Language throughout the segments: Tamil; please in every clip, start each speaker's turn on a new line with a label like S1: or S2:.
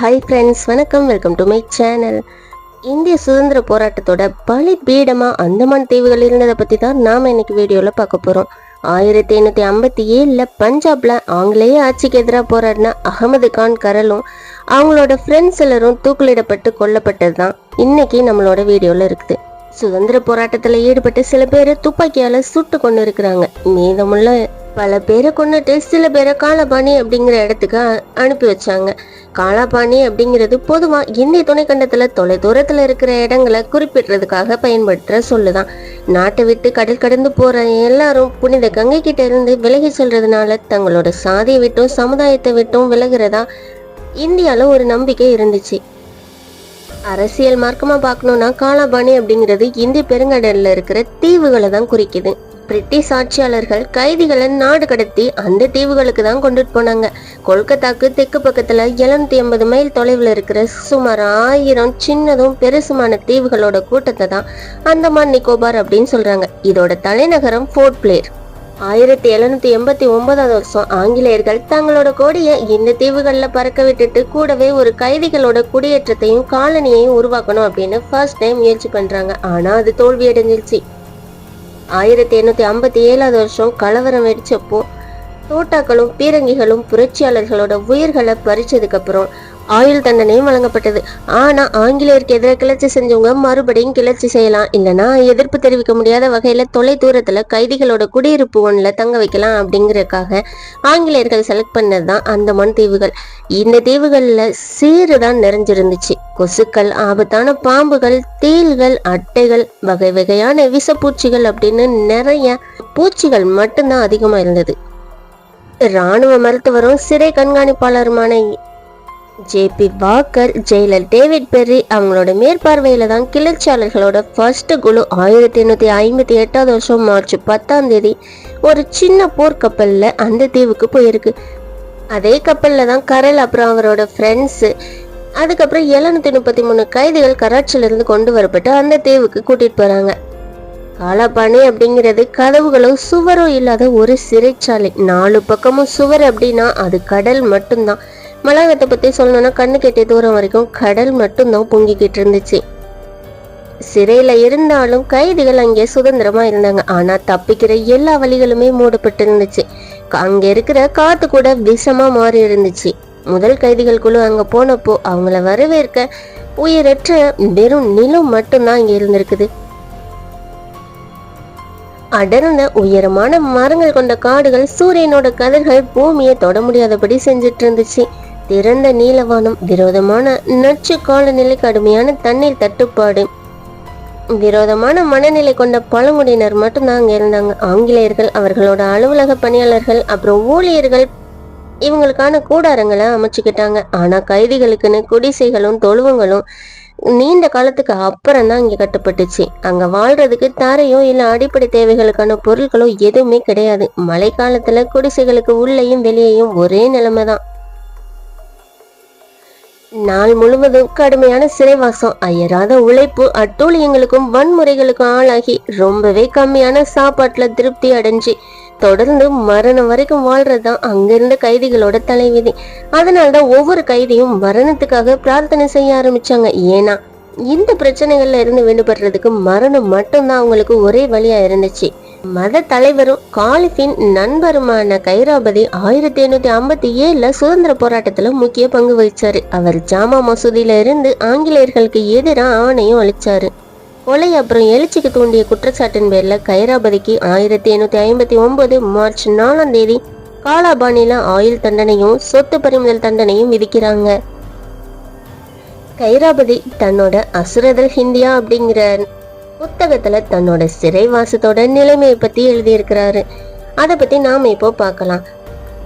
S1: ஹாய் ஃப்ரெண்ட்ஸ் வணக்கம். வெல்கம் டு மை சேனல் இந்திய சுதந்திர போராட்டத்தோட பலி பீடமாக அந்தமான் தீவுகள் இருந்ததை பற்றி தான் நாம் இன்னைக்கு வீடியோவில் பார்க்க போகிறோம் ஆயிரத்தி எண்ணூற்றி ஐம்பத்தி ஏழில் பஞ்சாப்ல ஆங்கிலேய ஆட்சிக்கு எதிராக போராடின அகமது கான் கரலும் அவங்களோட ஃப்ரெண்ட்ஸ் எல்லாரும் தூக்கிலிடப்பட்டு கொல்லப்பட்டது தான் இன்னைக்கு நம்மளோட வீடியோவில் இருக்குது. சுதந்திர போராட்டத்தில் ஈடுபட்டு சில பேர் துப்பாக்கியால் சுட்டு கொண்டு இருக்கிறாங்க மீதமுள்ள பல பேரை கொண்டுட்டு சில பேரை காலபாணி அப்படிங்கிற இடத்துக்கு அனுப்பி வச்சாங்க. காலாபாணி அப்படிங்கிறது பொதுவாக இந்திய துணைக்கண்டத்தில் தொலை தூரத்தில் இருக்கிற இடங்களை குறிப்பிடுறதுக்காக பயன்படுத்துகிற சொல்லுதான். நாட்டை விட்டு கடல் கடந்து போகிற எல்லாரும் புனித கங்கை கிட்ட இருந்து விலகி செல்றதுனால தங்களோட சாதியை விட்டும் சமுதாயத்தை விட்டும் விலகிறதா இந்தியாவில் ஒரு நம்பிக்கை இருந்துச்சு. அரசியல் மார்க்கமாக பார்க்கணுன்னா காலாபாணி அப்படிங்கிறது இந்திய பெருங்கடலில் இருக்கிற தீவுகளை தான் குறிக்குது. பிரிட்டிஷ் ஆட்சியாளர்கள் கைதிகளை நாடு கடத்தி அந்த தீவுகளுக்கு தான் கொண்டுட்டு போனாங்க. கொல்கத்தாக்கு தெற்கு பக்கத்தில் எழுநூத்தி எண்பது மைல் தொலைவில் இருக்கிற சுமார் ஆயிரம் சின்னதும் பெருசுமான தீவுகளோட கூட்டத்தை தான் அந்தமான் நிக்கோபார் அப்படின்னு சொல்றாங்க. இதோட தலைநகரம் ஃபோர்ட் பிளேர். ஆயிரத்தி எழுநூத்தி எண்பத்தி ஒன்பதாவது வருஷம் ஆங்கிலேயர்கள் தங்களோட கொடியை இந்த தீவுகளில் பறக்க விட்டுட்டு கூடவே ஒரு கைதிகளோட குடியேற்றத்தையும் காலனியையும் உருவாக்கணும் அப்படின்னு ஃபர்ஸ்ட் டைம் முயற்சி பண்றாங்க. ஆனா அது தோல்வி அடைஞ்சிருச்சு ஆயிரத்தி எண்ணூத்தி ஐம்பத்தி ஏழாவது வருஷம் கலவரம் வெடிச்சப்போ தோட்டாக்களும் பீரங்கிகளும் புரட்சியாளர்களோட உயிர்களை பறிச்சதுக்கு அப்புறம் ஆயுள் தண்டனையும் வழங்கப்பட்டது. ஆனா ஆங்கிலேயருக்கு எதிராக கிளர்ச்சி செஞ்சவங்க மறுபடியும் கிளர்ச்சி செய்யலாம். இல்லைன்னா எதிர்ப்பு தெரிவிக்க முடியாத வகையில தொலை தூரத்துல கைதிகளோட குடியிருப்பு ஒன்றில் தங்க வைக்கலாம் அப்படிங்கறக்காக ஆங்கிலேயர்கள் செலக்ட் பண்ணதுதான் அந்தமான் தீவுகள். இந்த தீவுகள்ல சேறு தான் நிறைஞ்சிருந்துச்சு. கொசுக்கள் ஆபத்தான பாம்புகள் தேள்கள் அட்டைகள் வகை வகையான விஷப்பூச்சிகள் அப்படின்னு நிறைய பூச்சிகள் மட்டும்தான் அதிகமா இருந்தது. இராணுவ மருத்துவரும் சிறை கண்காணிப்பாளருமான JP Walker jailer David Barry அவங்களோட மேற்பார்வையில் தான் கிளர்ச்சியாளர்களோட ஃபர்ஸ்ட் குழு ஆயிரத்தி எண்ணூற்றி ஐம்பத்தி எட்டாவது வருஷம் மார்ச் பத்தாம் தேதி ஒரு சின்ன போர்க்கப்பல்ல அந்த தீவுக்கு போயிருக்கு. அதே கப்பலில் தான் கரல் அப்புறம் அவரோட ஃப்ரெண்ட்ஸு அதுக்கப்புறம் எழுநூத்தி முப்பத்தி மூணு கைதிகள் கராச்சிலிருந்து கொண்டு வரப்பட்டு அந்த தீவுக்கு கூட்டிட்டு போறாங்க. காலாபாணி அப்படிங்கிறது கதவுகளோ சுவரோ இல்லாத ஒரு சிறைச்சாலை. நாலு பக்கமும் சுவர் அப்படின்னா அது கடல் மட்டும்தான். வளாகத்தை பற்றி சொல்லணும்னா கண்ணு கெட்டிய தூரம் வரைக்கும் கடல் மட்டும்தான் பொங்கிக்கிட்டு இருந்துச்சு. சிறையில் இருந்தாலும் கைதிகள் அங்கே சுதந்திரமா இருந்தாங்க. ஆனா தப்பிக்கிற எல்லா வழிகளுமே மூடப்பட்டு இருந்துச்சு. அங்க இருக்கிற காத்து கூட விஷமா மாறி இருந்துச்சு. முதல் கைதிகள் குழு அங்க போனப்போ அவங்கள வரவேற்க உயிரற்ற வெறும் நிலம் மட்டும்தான் இங்க இருந்திருக்குது. அடர்ந்த உயரமான மரங்கள் கொண்ட காடுகள் சூரியனோட கதிர்கள் பூமியை தொட முடியாதபடி செஞ்சிட்டு இருந்துச்சு. திறந்த நீலவானம் விரோதமான நச்சு காலநிலை கடுமையான தண்ணீர் தட்டுப்பாடு. விரோதமான மனநிலை கொண்ட பழங்குடியினர் மட்டும்தான் அங்கே இருந்தாங்க. ஆங்கிலேயர்கள் அவர்களோட அலுவலக பணியாளர்கள் அப்புறம் ஊழியர்கள் இவங்களுக்கான கூடாரங்களை அமைச்சுக்கிட்டாங்க. ஆனால் கைதிகளுக்குன்னு குடிசைகளும் தொழுவங்களும் நீண்ட காலத்துக்கு அப்புறம் தான் இங்கே கட்டப்பட்டுச்சு. அங்கே வாழ்றதுக்கு தரையோ இல்லை அடிப்படை தேவைகளுக்கான பொருட்களோ எதுவுமே கிடையாது. மழை குடிசைகளுக்கு உள்ளேயும் வெளியேயும் ஒரே நிலைமை தான். நாள் முழுவதும் கடுமையான சிறைவாசம் அயராத உழைப்பு அட்டூழியங்களுக்கும் வன்முறைகளுக்கும் ஆளாகி ரொம்பவே கம்மியான சாப்பாட்டுல திருப்தி அடைஞ்சு தொடர்ந்து மரணம் வரைக்கும் வாழ்றதுதான் அங்கிருந்த கைதிகளோட தலைவிதி. அதனாலதான் ஒவ்வொரு கைதியும் மரணத்துக்காக பிரார்த்தனை செய்ய ஆரம்பிச்சாங்க. ஏன்னா இந்த பிரச்சனைகள்ல இருந்து விடுபடுறதுக்கு மரணம் மட்டும்தான் அவங்களுக்கு ஒரே வழியா இருந்துச்சு. மத தலைவரும் காலிஃபின் நண்பருமான கைராபதி ஆயிரத்தி எண்ணூத்தி ஐம்பத்தி ஏழுல சுதந்திர போராட்டத்துல முக்கிய பங்கு வகிச்சாரு. அவர் ஜாமா மசூதியில இருந்து ஆங்கிலேயர்களுக்கு எதிராக ஆணையும் அளிச்சாரு. கொலை அப்புறம் எழுச்சிக்கு தூண்டிய குற்றச்சாட்டின் பேர்ல கைராபதிக்கு ஆயிரத்தி எண்ணூத்தி ஐம்பத்தி ஒன்பது மார்ச் நாலாம் தேதி காலாபானில ஆயுள் தண்டனையும் சொத்து பறிமுதல் தண்டனையும் விதிக்கிறாங்க. கைராபதி தன்னோட அசுரதல் ஹிந்தியா அப்படிங்கிற புத்தகத்துல தன்னோட சிறைவாசத்தோட நிலைமையை பத்தி எழுதியிருக்கிறாரு. அதை பத்தி நாம இப்போ பார்க்கலாம்.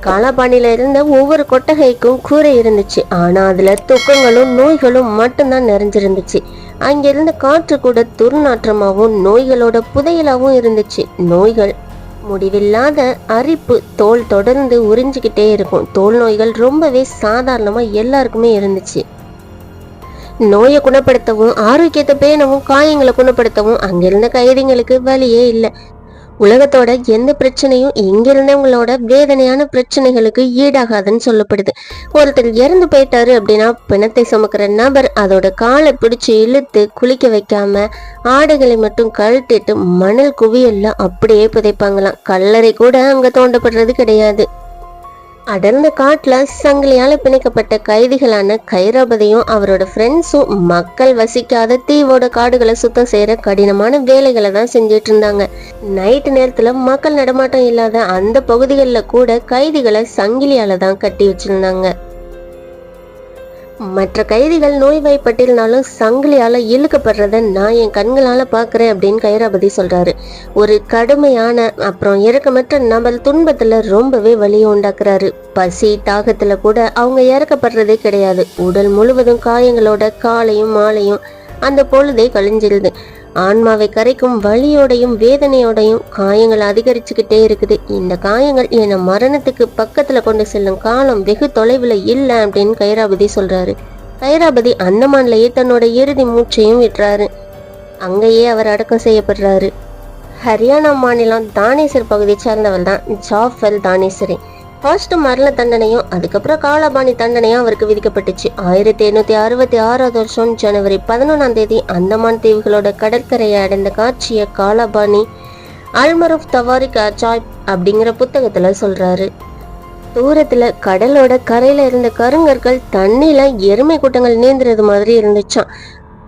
S1: காலாபாணியில இருந்த ஒவ்வொரு கொட்டகைக்கும் கூரை இருந்துச்சு. ஆனா அதுல துக்கங்களும் நோய்களும் மட்டும்தான் நிறைஞ்சிருந்துச்சு. அங்கிருந்த காற்று கூட துர்நாற்றமாகவும் நோய்களோட புதையலாகவும் இருந்துச்சு. நோய்கள் முடிவில்லாத அரிப்பு தோல் தொடர்ந்து உறிஞ்சிக்கிட்டே இருக்கும். தோல் நோய்கள் ரொம்பவே சாதாரணமாக எல்லாருக்குமே இருந்துச்சு. நோயை குணப்படுத்தவும் ஆரோக்கியத்தை பேணவும் காயங்களை குணப்படுத்தவும் அங்கிருந்த கைதிங்களுக்கு வழியே இல்லை. உலகத்தோட எந்த பிரச்சனையும் இங்கிருந்தவங்களோட வேதனையான பிரச்சனைகளுக்கு ஈடாகாதுன்னு சொல்லப்படுது. ஒருத்தர் இறந்து போயிட்டாரு அப்படின்னா பிணத்தை சுமக்கிற நபர் அதோட காலை பிடிச்சி இழுத்து குளிக்க வைக்காம ஆடைகளை மட்டும் கழட்டிட்டு மணல் குவியல்ல அப்படியே புதைப்பாங்களாம். கல்லறை கூட அங்க தோண்டப்படுறது கிடையாது. அடர்ந்த காட்டில் சங்கிலியால் பிணைக்கப்பட்ட கைதிகளான கைராபதியும் அவரோட ஃப்ரெண்ட்ஸும் மக்கள் வசிக்காத தீவோட காடுகளை சுத்தம் செய்கிற கடினமான வேலைகளை தான் செஞ்சிட்டு இருந்தாங்க. நைட்டு நேரத்தில் மக்கள் நடமாட்டம் இல்லாத அந்த பகுதிகளில் கூட கைதிகளை சங்கிலியால் தான் கட்டி வச்சிருந்தாங்க. மற்ற கைதிகள் நோய்வாய்ப்பட்டிருந்தாலும் சங்கிலியால இழுக்கப்படுறத நான் என் கண்களால பாக்குறேன் அப்படின்னு கைராபதி சொல்றாரு. ஒரு கடுமையான அப்புறம் இறக்கமற்ற நம்ம துன்பத்துல ரொம்பவே வலியை உண்டாக்குறாரு. பசி தாகத்துல கூட அவங்க இறக்கப்படுறதே கிடையாது. உடல் முழுவதும் காயங்களோட காலையும் மாலையும் அந்த பொழுதே கழிஞ்சிருது. ஆன்மாவை கரைக்கும் வலியோடையும் வேதனையோடையும் காயங்கள் அதிகரிச்சுக்கிட்டே இருக்குது. இந்த காயங்கள் என்னை மரணத்துக்கு பக்கத்தில் கொண்டு செல்லும் காலம் வெகு தொலைவில் இல்லை அப்படின்னு கைராபதி சொல்கிறாரு கைராபதி அந்தமான்லேயே தன்னோட இறுதி மூச்சையும் விட்டுறாரு. அங்கேயே அவர் அடக்கம் செய்யப்படுறாரு. ஹரியானா மாநிலம் தானேசர் பகுதியை சேர்ந்தவர் தான் ஜாஃபல் தானேசரி. ஃபர்ஸ்ட் மரண தண்டனையும் அதுக்கப்புறம் காலாபாணி தண்டனையும் அவருக்கு விதிக்கப்பட்டுச்சு. ஆயிரத்தி எண்ணூத்தி அறுபத்தி ஆறாவது வருஷம் ஜனவரி பதினொன்றாம் தேதி அந்தமான் தீவுகளோட கடற்கரையை அடைந்த காட்சியை காலாபாணி அல்மரூப் தவாரிக் அஜாய் அப்படிங்கிற புத்தகத்துல சொல்றாரு. தூரத்துல கடலோட கரையில இருந்த கருங்கற்கள் தண்ணியில எருமை கூட்டங்கள் நீந்துறது மாதிரி இருந்துச்சாம்.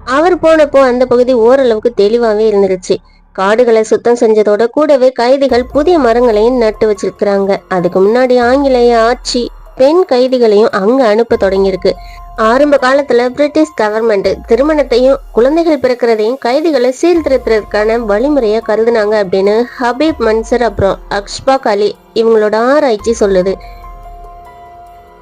S1: அவர் போனப்போ அந்த பகுதி ஓரளவுக்கு தெளிவாவே இருந்துருச்சு. காடுகளை சுத்தம் செஞ்சதோட கூடவே கைதிகள் புதிய மரங்களையும் நட்டு வச்சிருக்கிறாங்க. அதுக்கு முன்னாடி ஆங்கிலேய ஆட்சி பெண் கைதிகளையும் அங்க அனுப்ப தொடங்கியிருக்கு. ஆரம்ப காலத்துல பிரிட்டிஷ் கவர்மெண்ட் திருமணத்தையும் குழந்தைகள் பிறக்கிறதையும் கைதிகளை சீர்திருத்துறதுக்கான வழிமுறையா கருதுனாங்க அப்படின்னு ஹபீப் மன்சர் அப்புறம் அக்ஷ்பாக் அலி இவங்களோட ஆராய்ச்சி சொல்லுது.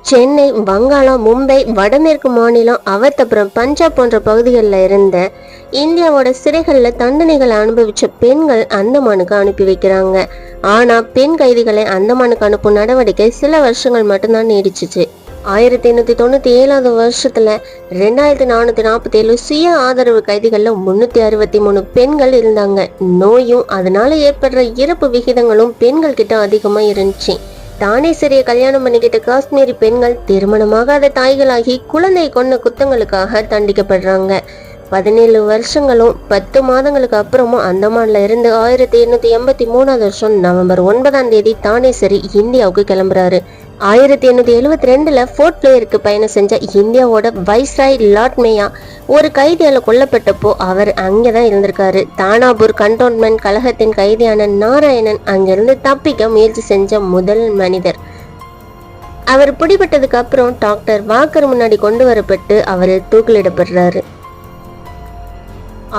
S1: சென்னை வங்காளம் மும்பை வடமேற்கு மாநிலம் அவத் அப்புறம் பஞ்சாப் போன்ற பகுதிகளில் இருந்த இந்தியாவோட சிறைகளில் தண்டனைகளை அனுபவிச்ச பெண்கள் அந்தமானுக்கு அனுப்பி வைக்கிறாங்க. ஆனால் பெண் கைதிகளை அந்தமானுக்கு அனுப்பும் நடவடிக்கை சில வருஷங்கள் மட்டும்தான் நீடிச்சிச்சு. ஆயிரத்தி எண்ணூத்தி தொண்ணூத்தி ஏழாவது வருஷத்துல ரெண்டாயிரத்தி நானூத்தி நாற்பத்தி ஏழு சுய ஆதரவு கைதிகள்ல முன்னூத்தி அறுபத்தி மூணு பெண்கள் இருந்தாங்க. நோயும் அதனால ஏற்படுற இறப்பு விகிதங்களும் பெண்கள் கிட்ட அதிகமா இருந்துச்சு. தானேஸ்வரியை கல்யாணம் பண்ணிக்கிட்ட காஷ்மீரி பெண்கள் திருமணமாகாத தாய்களாகி குழந்தை கொண்ட குத்தங்களுக்காக தண்டிக்கப்படுறாங்க. பதினேழு வருஷங்களும் பத்து மாதங்களுக்கு அப்புறமும் அந்தமான்ல இருந்து ஆயிரத்தி எண்ணூத்தி எண்பத்தி மூணாவது வருஷம் நவம்பர் ஒன்பதாம் தேதி தானேஸ்வரி இந்தியாவுக்கு கிளம்புறாரு. ஆயிரத்தி எண்ணூத்தி எழுபத்தி ரெண்டுல போர்ட் பிளேயருக்கு பயணம் செஞ்ச இந்தியாவோட வைஸ்ராய் லாட்மேயா ஒரு கைதியால கொல்லப்பட்டப்போ அவர் அங்கதான் இருந்திருக்காரு. தானாபூர் கண்டோன்மெண்ட் கழகத்தின் கைதியான நாராயணன் அங்கிருந்து தப்பிக்க முயற்சி செஞ்ச முதல் மனிதர். அவர் பிடிபட்டதுக்கு அப்புறம் டாக்டர் வாக்கர் முன்னாடி கொண்டு வரப்பட்டு அவர் தூக்கிலிடப்படுறாரு.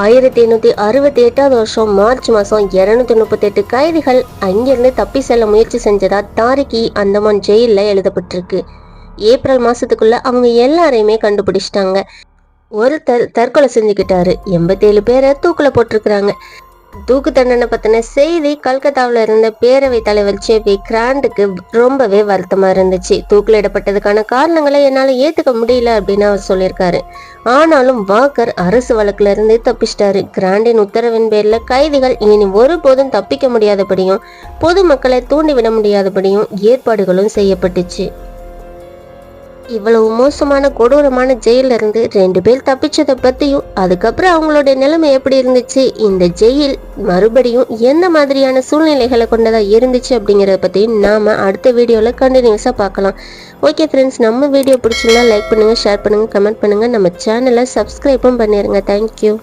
S1: ஆயிரத்தி எண்ணூற்றி அறுபத்தி எட்டாவது வருஷம் மார்ச் மாதம் இருநூத்தி முப்பத்தி எட்டு கைதிகள் அங்கிருந்து தப்பி செல்ல முயற்சி செஞ்சதா தாரிகி அந்தமான் ஜெயிலில் எழுதப்பட்டிருக்கு. ஏப்ரல் மாதத்துக்குள்ளே அவங்க எல்லாரையுமே கண்டுபிடிச்சிட்டாங்க. ஒருத்தர் தற்கொலை செஞ்சுக்கிட்டாரு. எண்பத்தேழு பேரை தூக்கில் போட்டிருக்கிறாங்க. தூக்கு தண்டனை பத்தின செய்தி கல்கத்தாவில் இருந்த பேரவை தலைவர் சேபி கிராண்டுக்கு ரொம்பவே வருத்தமா இருந்துச்சு. தூக்கிலிடப்பட்டதுக்கான காரணங்களை என்னால ஏத்துக்க முடியல அப்படின்னு அவர் சொல்லியிருக்காரு. ஆனாலும் வாக்கர் அரசு வழக்குல இருந்து தப்பிச்சிட்டாரு. கிராண்டின் உத்தரவின் பேர்ல கைதிகள் இனி ஒருபோதும் தப்பிக்க முடியாதபடியும் பொதுமக்களை தூண்டிவிட முடியாதபடியும் ஏற்பாடுகளும் செய்யப்பட்டுச்சு. இவ்வளவு மோசமான கொடூரமான ஜெயில இருந்து ரெண்டு பேர் தப்பிச்சதை பத்தியும் அதுக்கப்புறம் அவங்களோட நிலைமை எப்படி இருந்துச்சு? இந்த ஜெயில் மறுபடியும் எந்த மாதிரியான சூழ்நிலைகளை கொண்டதா இருந்துச்சு அப்படிங்கறத பத்தியும் நாம அடுத்த வீடியோல கண்டினியூஸா பார்க்கலாம். ஓகே ஃப்ரெண்ட்ஸ் நம்ம வீடியோ பிடிச்சிருந்தா லைக் பண்ணுங்க ஷேர் பண்ணுங்க கமெண்ட் பண்ணுங்க. நம்ம சேனலை சப்ஸ்கிரைபும் பண்ணிருங்க. தேங்க்யூ